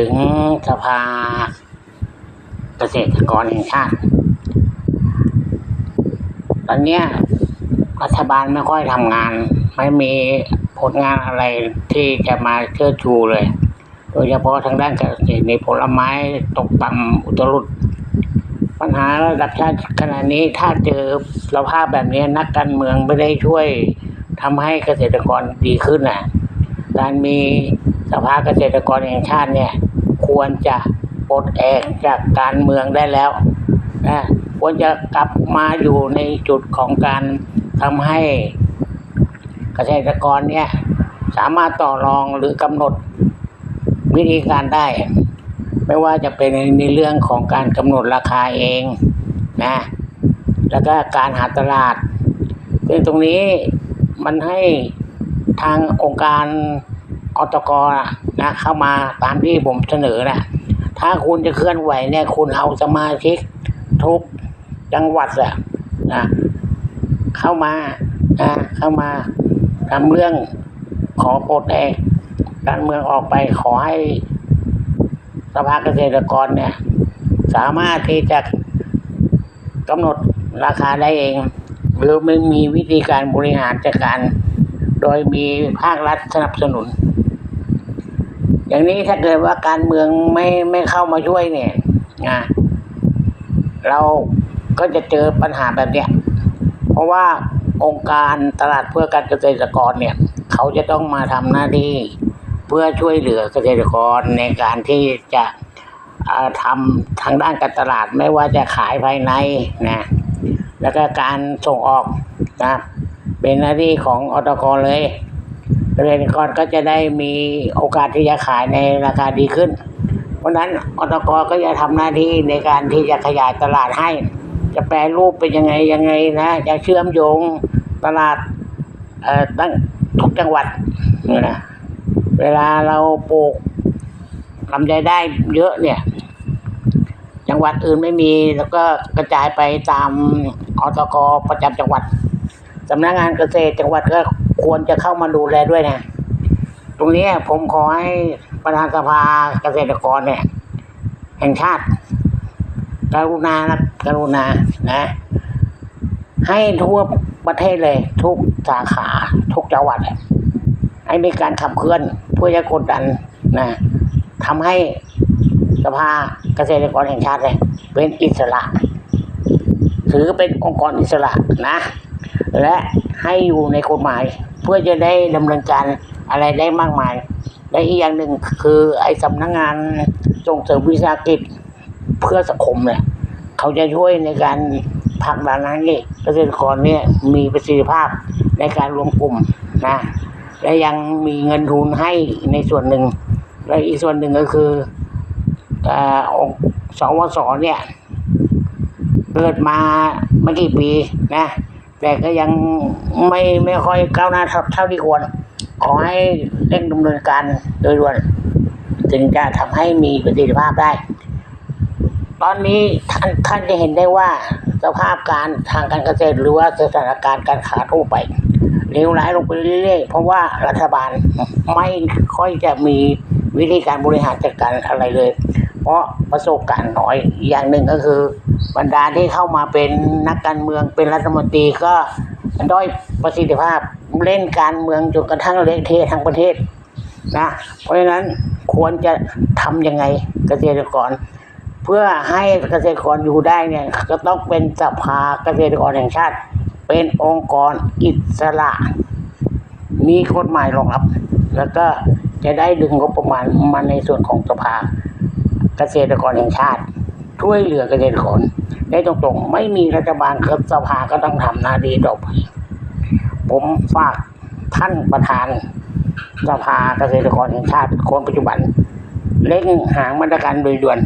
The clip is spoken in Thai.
ถึงสภาเกษตรกรแห่งชาติ ตอนเนี้ยรัฐบาลไม่ค่อยทำงาน ไม่มีผลงานอะไรที่จะมาเชิดชูเลย โดยเฉพาะทางด้านเกษตรในผลไม้ตกต่ำอุตรุดปัญหาระดับชาติขณะนี้ถ้าเจอสภาพแบบนี้นักการเมืองไม่ได้ช่วยทำให้เกษตรกรดีขึ้นน่ะ การมีสภาเกษตรกรแห่งชาติเนี่ย ควรจะปลดแอกจากการเมืองได้แล้วนะควรจะกลับมาอยู่ในจุดของการทำให้เกษตรกรเนี่ยสามารถต่อรองหรือกำหนดวิธีการได้ ไม่ว่าจะเป็นในเรื่องของการกำหนดราคาเองนะแล้วก็การหาตลาดซึ่งตรงนี้มันให้ทางองค์การ อตกนะเข้ามาตามที่ผมเสนอนะถ้าคุณจะเคลื่อนไหวเนี่ยคุณเอาสมาชิกทุกจังหวัดอะนะเข้ามานะเข้ามาทำเรื่องขอปลดแอกการเมืองออกไปขอให้สภาเกษตรกรเนี่ย สามารถที่จะกำหนดราคาได้เอง หรือไม่มีวิธีการบริหารจัดการ โดยมีภาครัฐสนับสนุน อย่างนี้ถ้าเกิดว่าการเมืองไม่ไม่เข้ามาช่วยเนี่ยนะเราก็จะเจอปัญหาแบบเนี้ย เพราะว่าองค์การตลาดเพื่อการเกษตรกรเนี่ย เขาจะต้องมาทำหน้าที่เพื่อช่วยเหลือเกษตรกรในการที่จะทำทางด้านการตลาดไม่ว่าจะขายภายในนะแล้วก็การส่งออกนะเป็นหน้าที่ของอตกเลย เกษตรกรก็จะได้มีโอกาสที่จะขายในราคาดีขึ้น เพราะนั้นอตกก็จะทำหน้าที่ในการที่จะขยายตลาดให้ จะแปรรูปเป็นยังไงยังไงนะจะเชื่อมโยงตลาดตั้งทุกจังหวัดนี่นะเวลาเราปลูกลำไยได้เยอะเนี่ย จังหวัดอื่นไม่มีแล้วก็กระจายไปตามอตกประจำจังหวัดสำนักงานเกษตรจังหวัดก็ ควรจะเข้ามาดูแลด้วยนะ ตรงนี้ผมขอให้ประธานสภาเกษตรกรเนี่ย แห่งชาติกรุณานะกรุณานะ ให้ทั่วประเทศเลย ทุกสาขาทุกจังหวัดให้มีการขับเคลื่อนเพื่อจะกดดันนะทำให้สภาเกษตรกรแห่งชาติเลยเป็นอิสระ ถือเป็นองค์กรอิสระนะ และให้อยู่ในกฎหมาย เพื่อจะได้ดำเนินการอะไรได้มากมาย และอีกอย่างหนึ่งคือไอ้สำนักงานส่งเสริมวิสาหกิจเพื่อสังคมเนี่ยเขาจะช่วยในการผลักดันให้เกษตรกรเนี่ยมีประสิทธิภาพในการรวมกลุ่มนะและยังมีเงินทุนให้ในส่วนหนึ่ง และอีกส่วนหนึ่งก็คืออ่อองค์สวสเนี่ยเกิดมาไม่กี่ปีนะ แต่ก็ยังไม่ไม่ค่อยก้าวหน้าเท่าที่ควร ขอให้เร่งดำเนินการโดยด่วนถึงจะทำให้มีประสิทธิภาพได้ ตอนนี้ท่านท่านจะเห็นได้ว่าสภาพการทางการเกษตรหรือว่าสถานการณ์การขาทั่วไปเลวร้ายลงไปเรื่อยๆ เพราะว่ารัฐบาลไม่ค่อยจะมีวิธีการบริหารจัดการอะไรเลย เพราะประสบการณ์น้อยอย่างหนึ่งก็คือ บรรดาที่เข้ามาเป็นนักการเมืองเป็นรัฐมนตรีก็ด้อยประสิทธิภาพเล่นการเมืองจนกระทั่งเละเทะทั้งประเทศนะเพราะฉะนั้นควรจะทำยังไงเกษตรกร เพื่อให้เกษตรกรอยู่ได้เนี่ยก็ต้องเป็นสภาเกษตรกรแห่งชาติ เป็นองค์กรอิสระ มีกฎหมายรองรับ แล้วก็จะได้ดึงงบประมาณมาในส่วนของสภา เกษตรกรแห่งชาติ ช่วยเหลือเกษตรกรได้ตรงๆ ไม่มีรัฐบาลกับสภาก็ต้องทำหน้าที่ต่อไปผมฝากท่านประธานสภาเกษตรกรแห่งชาติคนปัจจุบันเร่งหางมาตรการโดยด่วน